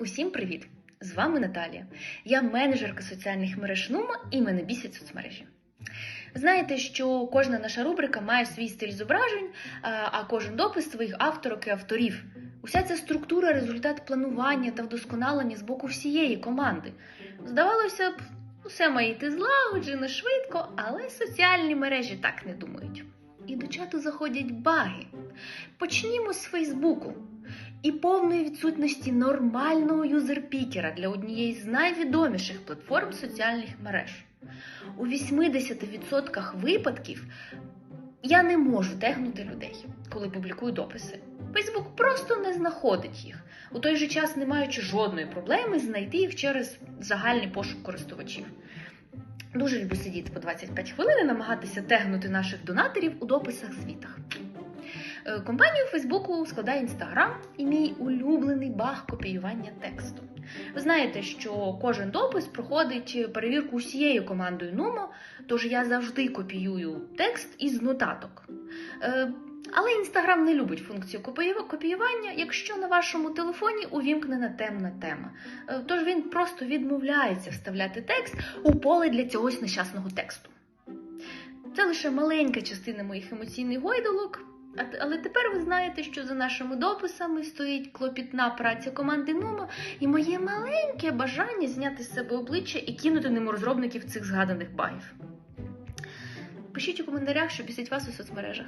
Усім привіт! З вами Наталія. Я менеджерка соціальних мереж Нума і мене бісять соцмережі. Знаєте, що кожна наша рубрика має свій стиль зображень, а кожен допис своїх авторок і авторів. Уся ця структура результат планування та вдосконалення з боку всієї команди. Здавалося б, усе має йти злагоджено, швидко, але соціальні мережі так не думають. І до чату заходять баги. Почнімо з Фейсбуку і повної відсутності нормального юзерпікера для однієї з найвідоміших платформ соціальних мереж. У 80% випадків я не можу тегнути людей, коли публікую дописи. Фейсбук просто не знаходить їх, у той же час не маючи жодної проблеми знайти їх через загальний пошук користувачів. Дуже люблю сидіти по 25 хвилин і намагатися тегнути наших донаторів у дописах звітах. Е, Компанію Фейсбуку складає Інстаграм і мій улюблений баг копіювання тексту. Ви знаєте, що кожен допис проходить перевірку усією командою Numo, тож я завжди копіюю текст із нотаток. Е, Але Інстаграм не любить функцію копіювання, якщо на вашому телефоні увімкнена темна тема. Е, Тож він просто відмовляється вставляти текст у поле для цього нещасного тексту. Це лише маленька частина моїх емоційних гойдолок. Але тепер ви знаєте, що за нашими дописами стоїть клопітна праця команди Нума і моє маленьке бажання зняти з себе обличчя і кинути ним розробників цих згаданих багів. Пишіть у коментарях, що бісить вас у соцмережах.